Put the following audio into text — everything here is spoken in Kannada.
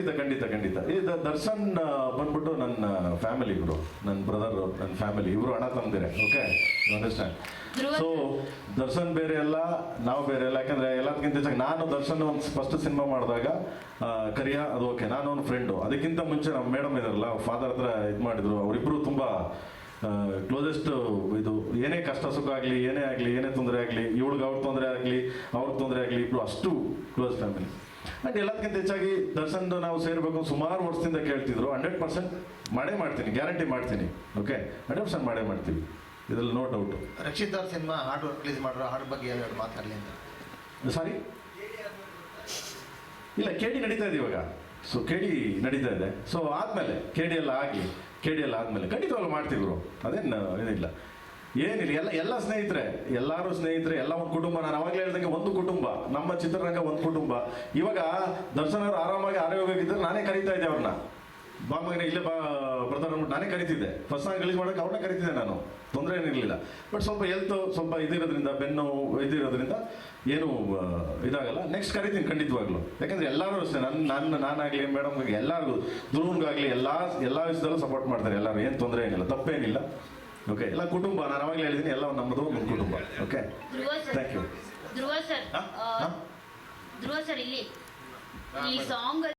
ಖಂಡಿತ ಖಂಡಿತ ಖಂಡಿತ. ಇದು ದರ್ಶನ್ ಬಂದ್ಬಿಟ್ಟು ನನ್ನ ಫ್ಯಾಮಿಲಿ ಇವರು. ನನ್ನ ಬ್ರದರ್ ನನ್ನ ಫ್ಯಾಮಿಲಿ ಇವರು ಅಣ್ಣ ತಂದಿರೆ ಓಕೆ ಅಂಡರ್ಸ್ಟ್ಯಾಂಡ್ ಸೊ ದರ್ಶನ್ ಬೇರೆ ಅಲ್ಲ ನಾವು ಬೇರೆ ಅಲ್ಲ. ಯಾಕಂದ್ರೆ ಎಲ್ಲದಕ್ಕಿಂತ ಹೆಚ್ಚಾಗಿ ನಾನು ದರ್ಶನ್ ಒಂದು ಫಸ್ಟ್ ಸಿನಿಮಾ ಮಾಡಿದಾಗ ಕರಿಯ ಅದು ಓಕೆ ನಾನು ಒಂದು ಫ್ರೆಂಡು ಅದಕ್ಕಿಂತ ಮುಂಚೆ ನಮ್ಮ ಮೇಡಮ್ ಇದಾರಲ್ಲ ಫಾದರ್ ಹತ್ರ ಇದು ಮಾಡಿದ್ರು. ಅವರಿಬ್ಬರು ತುಂಬ ಕ್ಲೋಸೆಸ್ಟ್ ಇದು ಏನೇ ಕಷ್ಟ ಸುಖ ಆಗಲಿ ಏನೇ ಆಗಲಿ ಏನೇ ತೊಂದರೆ ಆಗಲಿ ಇವಳಿಗೆ ಅವ್ರ ತೊಂದರೆ ಆಗಲಿ ಅವ್ರಿಗೆ ತೊಂದರೆ ಆಗಲಿ ಇಬ್ಬರು ಅಷ್ಟು ಕ್ಲೋಸ್ ಫ್ಯಾಮಿಲಿ ಆ್ಯಂಡ್ ಎಲ್ಲದಕ್ಕಿಂತ ಹೆಚ್ಚಾಗಿ ದರ್ಶನ್ ನಾವು ಸೇರಬೇಕು. ಸುಮಾರು ವರ್ಷದಿಂದ ಕೇಳ್ತಿದ್ರು. ಹಂಡ್ರೆಡ್ ಪರ್ಸೆಂಟ್ ಮಾಡೇ ಮಾಡ್ತೀನಿ ಗ್ಯಾರಂಟಿ ಮಾಡ್ತೀನಿ. ಓಕೆ ಹಂಡ್ರೆಡ್ ಪರ್ಸೆಂಟ್ ಮಾಡೇ ಮಾಡ್ತೀವಿ. ಇದ್ರಲ್ಲಿ ನೋ ಡೌಟ್ ರಕ್ಷಿತ್ ಅವ್ರ ಸಿನಿಮಾ ಹಾಡು ರಿಲೀಸ್ ಮಾಡಿರೋ ಹಾಡು ಬಗ್ಗೆ ಎರಡು ಮಾತಾಡಲಿ ಅಂತ. ಸಾರಿ ಇಲ್ಲ ಕೆ ಡಿ ನಡೀತಾ ಇದೆ ಇವಾಗ. ಸೊ ಕೆ ಡಿ ನಡೀತಾ ಇದೆ. ಸೊ ಆದಮೇಲೆ ಕೆ ಡಿ ಎಲ್ಲ ಆಗಿ ಕೆ ಡಿ ಎಲ್ಲ ಆದಮೇಲೆ ಖಂಡಿತವಾಗ್ಲೂ ಮಾಡ್ತಿದ್ರು ಅದೇನು ಏನಿಲ್ಲ ಏನಿಲ್ಲ, ಎಲ್ಲ ಎಲ್ಲ ಸ್ನೇಹಿತರೆ, ಎಲ್ಲರೂ ಸ್ನೇಹಿತರೆ, ಎಲ್ಲ ಒಂದು ಕುಟುಂಬ. ನಾನು ಅವಾಗಲೇ ಹೇಳ್ದಂಗೆ ಒಂದು ಕುಟುಂಬ. ನಮ್ಮ ಚಿತ್ರರಂಗ ಒಂದು ಕುಟುಂಬ. ಇವಾಗ ದರ್ಶನ್ ಅವರು ಆರಾಮಾಗಿ ಆರೋಗ್ಯವಾಗಿದ್ದರೆ ನಾನೇ ಕರೀತಾ ಇದ್ದೆ ಅವ್ರನ್ನ ಬಾ ಇಲ್ಲೇ ಬಾ ಪ್ರಧಾನ ಅಂದ್ಬಿಟ್ಟು ನಾನೇ ಕರಿತಿದ್ದೆ. ಫಸ್ಟ್ ನಾನು ರಿಲೀಸ್ ಮಾಡೋಕೆ ಅವ್ರನ್ನ ಕರಿತಿದ್ದೆ ನಾನು. ತೊಂದರೆ ಏನಿರಲಿಲ್ಲ. ಬಟ್ ಸ್ವಲ್ಪ ಹೆಲ್ತ್ ಸ್ವಲ್ಪ ಇದಿರೋದ್ರಿಂದ, ಬೆನ್ನು ಇದಿರೋದ್ರಿಂದ ಏನು ಇದಾಗಲ್ಲ. ನೆಕ್ಸ್ಟ್ ಕರಿತೀನಿ ಖಂಡಿತವಾಗ್ಲು. ಯಾಕಂದ್ರೆ ಎಲ್ಲರೂ ಅಷ್ಟೇ. ನನ್ನ ನನ್ನ, ನಾನಾಗಲಿ ಮೇಡಮ್ ಎಲ್ಲರಿಗೂ ಧ್ರುವನ್ಗಾಗಲಿ ಎಲ್ಲ ಎಲ್ಲ ವಿಷಯದಲ್ಲೂ ಸಪೋರ್ಟ್ ಮಾಡ್ತಾರೆ ಎಲ್ಲರೂ. ಏನು ತೊಂದರೆ ಏನಿಲ್ಲ. ತಪ್ಪೇನಿಲ್ಲ. ಓಕೆ ಎಲ್ಲ ಕುಟುಂಬ ನಾನು ಅವಾಗಲೇ ಹೇಳಿದ್ದೀನಿ ಎಲ್ಲ ನಮ್ಮದು ಒಂದು ಕುಟುಂಬ. Okay Dhruva sir. Thank you Dhruva sir? ಆ, ಧ್ರುವ ಸರ್ ಇಲ್ಲಿ ಈ ಸಾಂಗ್